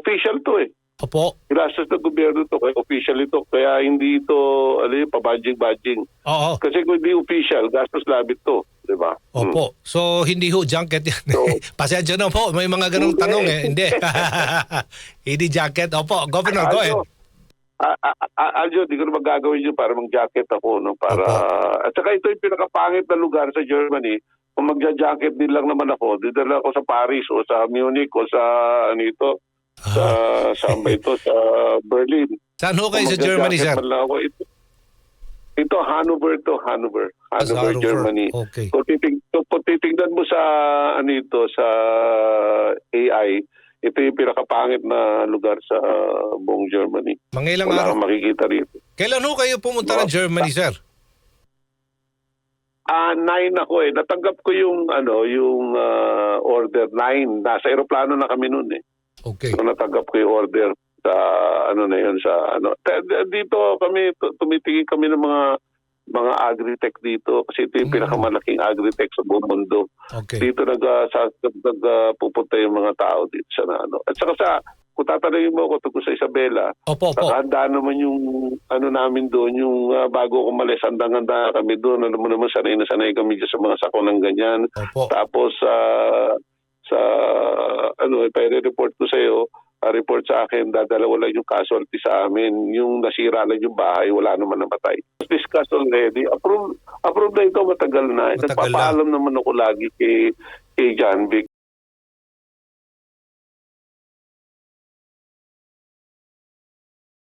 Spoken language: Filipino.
official to eh. Opo. Ginastos ng gobyerno to, kaya official ito. Kaya hindi ito, ano yun, pabadging-badging. Oo. Kasi kung hindi official, gastos labit to. Di ba? Hmm. Opo. So hindi ho junket yan. So- Pasensya na po, may mga ganong Hindi. tanong eh. Hindi. hindi junket. Opo, Governor, go ahead. Aljo, di ko na magagawin yun para mag-jacket ako. No? Para, Opo. at saka ito yung pinakapangit na lugar sa Germany. Kung magja-jacket din lang naman ako, didala ako sa Paris o sa Munich o sa ano ito, sa Ah. saan ba ito, sa Berlin. Saan ho kayo sa Germany, sir? man lang ako, ito, ito Hanover to, Hanover. Ah, sa Hanover, Hanover. Germany. Okay. Kung, titig, kung titignan mo sa ano ito sa AI, ito yung pinakapangit na lugar sa buong Germany. Mangilang Wala araw. kang makikita rito. Kailan ho kayo pumunta ng Germany, sir? Ah, nine ako eh. Natanggap ko yung ano, yung ah, order nine. Nasa eroplano na kami noon eh. Okay. So natanggap ko yung order sa ano na yun sa ano. Dito kami tu- tumitingin kami ng mga mga agritech dito kasi ito yung Mm. pinakamalaking agritech sa buong mundo. Okay. dito nag uh, sa, nag ah, pupunta yung mga tao dito sa ano. At saka sa kung tatanungin mo ako tungkol sa Isabela, Opo, opo. nakahanda naman yung ano namin doon, yung ah, bago ko malis, handang-handa kami doon. Ano mo naman, sanay na sanay kami dyan sa mga sakon ng ganyan. Opo. Tapos sa sa ano, ipare-report ko sa iyo, report sa akin, dadalawa lang yung casualty sa amin. Yung nasira lang yung bahay, wala naman namatay. Discussed already. Approve, approve na ito matagal na. Matagal na. Nagpapaalam naman ako lagi kay, kay John Vic